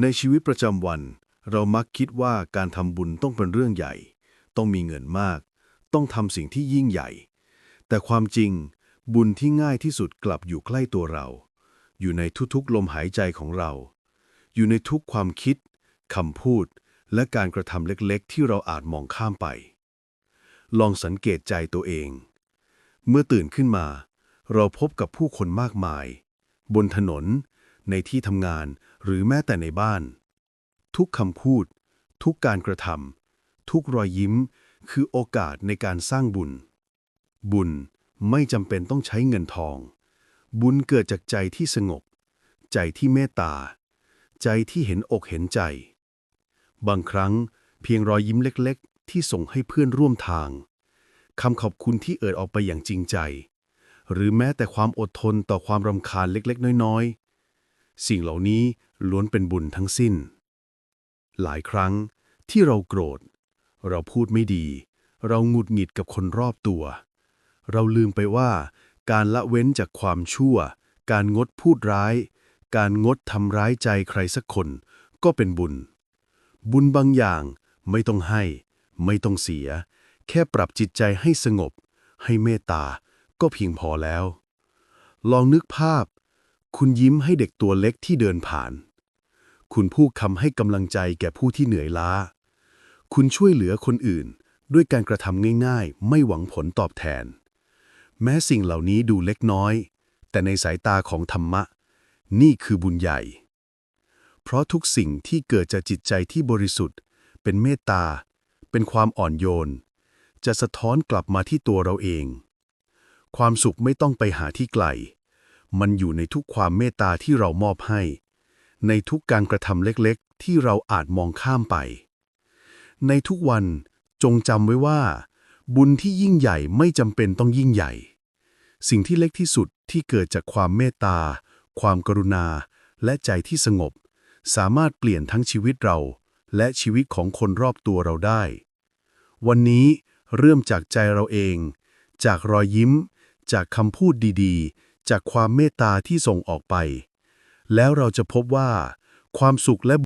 ในชีวิตประจำวัน เรามักคิดว่าการทำบุญต้องเป็นเรื่องใหญ่ ต้องมีเงินมาก ต้องทำสิ่งที่ยิ่งใหญ่ แต่ความจริง บุญที่ง่ายที่สุดกลับอยู่ใกล้ตัวเรา อยู่ในทุกๆลมหายใจของเรา อยู่ในทุกความคิดคำพูด และการกระทำเล็กๆ ที่เราอาจมองข้ามไป ลองสังเกตใจตัวเอง เมื่อตื่นขึ้นมา เราพบกับผู้คนมากมาย บนถนน ในที่ทำงาน หรือแม้แต่ในบ้าน ทุกคำพูด ทุกการกระทำทุกรอยยิ้ม คือโอกาสในการสร้างบุญ บุญไม่จำเป็นต้องใช้เงินทอง บุญเกิดจากใจที่สงบ ใจที่เมตตา ใจที่เห็นอกเห็นใจ บางครั้งเพียงรอยยิ้มเล็ก ๆ ที่ส่งให้เพื่อนร่วมทางคำขอบคุณที่เอ่ยออกไปอย่างจริงใจ หรือแม้แต่ความอดทนต่อความรำคาญเล็ก ๆ น้อยๆ สิ่งเหล่านี้ล้วนเป็นบุญทั้งสิ้น หลายครั้งที่เราโกรธ เราพูดไม่ดี เราหงุดหงิดกับคนรอบตัว เราลืมไปว่า การละเว้นจากความชั่ว การงดพูดร้าย การงดทำร้ายใจใครสักคนก็เป็นบุญ บุญบางอย่างไม่ต้องให้ ไม่ต้องเสีย แค่ปรับจิตใจให้สงบ ให้เมตตาก็เพียงพอแล้ว ลองนึกภาพ คุณยิ้มให้เด็กตัวเล็กที่เดินผ่าน คุณพูดคำให้กำลังใจแก่ผู้ที่เหนื่อยล้า คุณช่วยเหลือคนอื่น ด้วยการกระทำง่ายๆ ไม่หวังผลตอบแทน แม้สิ่งเหล่านี้ดูเล็กน้อย แต่ในสายตาของธรรมะ นี่คือบุญใหญ่ เพราะทุกสิ่งที่เกิดจากจิตใจที่บริสุทธิ์ เป็นเมตตา เป็นความอ่อนโยน จะสะท้อนกลับมาที่ตัวเราเอง ความสุขไม่ต้องไปหาที่ไกล มันอยู่ในทุกความเมตตาที่เรามอบให้ ในทุกการกระทำเล็กๆ ที่เราอาจมองข้ามไป ในทุกวันจงจำไว้ว่า บุญที่ยิ่งใหญ่ไม่จำเป็นต้องยิ่งใหญ่ สิ่งที่เล็กที่สุดที่เกิดจากความเมตตา ความกรุณา และใจที่สงบ สามารถเปลี่ยนทั้งชีวิตเรา และชีวิตของคนรอบตัวเราได้ วันนี้เริ่มจากใจเราเอง จากรอยยิ้ม จากคำพูดดีๆ จากความเมตตาที่ส่งออกไป แล้วเราจะพบว่า ความสุขและ